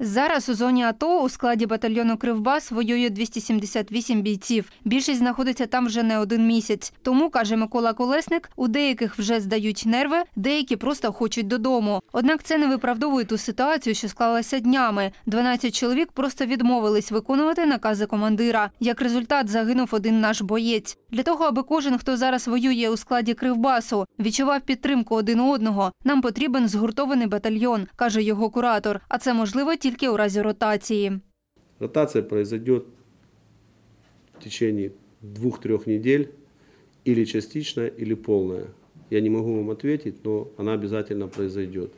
Зараз у зоні АТО у складі батальйону Кривбас воює 278 бійців. Більшість знаходиться там вже не один місяць. Тому, каже Микола Колесник, у деяких вже здають нерви, деякі просто хочуть додому. Однак це не виправдовує ту ситуацію, що склалася днями. 12 чоловік просто відмовились виконувати накази командира. Як результат, загинув один наш боєць. Для того, аби кожен, хто зараз воює у складі Кривбасу, відчував підтримку один одного, нам потрібен згуртований батальйон, каже його куратор. А це можливо тільки у разі ротації. Ротация произойдет в течение двух-трех недель, или частичная, или полная. Я не могу вам ответить, но она обязательно произойдет.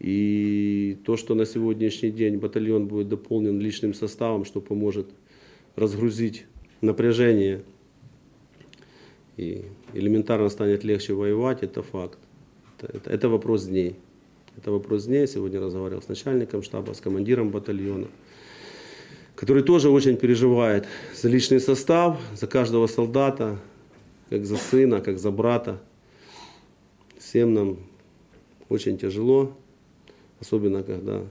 И то, что на сегодняшний день батальон будет дополнен личным составом, что поможет разгрузить напряжение и элементарно станет легче воевать, это факт. Это, это- это вопрос дней. Это вопрос дней. Сегодня разговаривал с начальником штаба, с командиром батальона, который тоже очень переживает за личный состав, за каждого солдата, как за сына, как за брата. Всем нам очень тяжело, особенно когда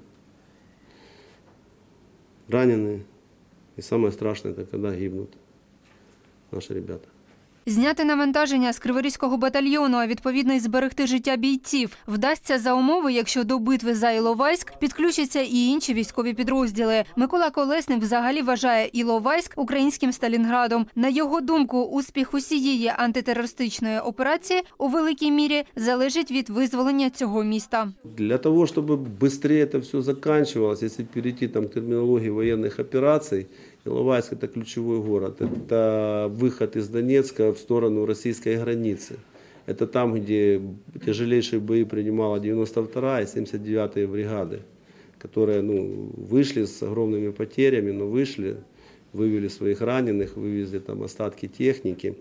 ранены. И самое страшное, это когда гибнут наши ребята. Зняти навантаження з Криворізького батальйону, а відповідно й зберегти життя бійців, вдасться за умови, якщо до битви за Іловайськ підключаться і інші військові підрозділи. Микола Колесник взагалі вважає Іловайськ українським Сталінградом. На його думку, успіх усієї антитерористичної операції у великій мірі залежить від визволення цього міста. Для того, чтобы быстрее это все заканчивалось, если перейти там, к терминологии военных операций, Иловайск это ключевой город. Это выход из Донецка в сторону российской границы. Это там, где тяжелейшие бои принимала 92-я и 79-я бригады, которые ну, вышли с огромными потерями, но вышли, вывели своих раненых, вывезли там остатки техники.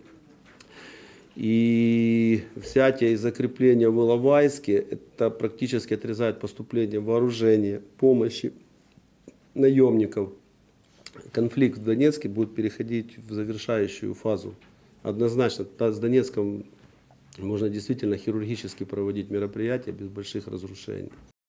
И взятие и закрепление в Иловайске, это практически отрезает поступление вооружения, помощи наемников. Конфликт в Донецке будет переходить в завершающую фазу. Однозначно, с Донецком можно действительно хирургически проводить мероприятия без больших разрушений.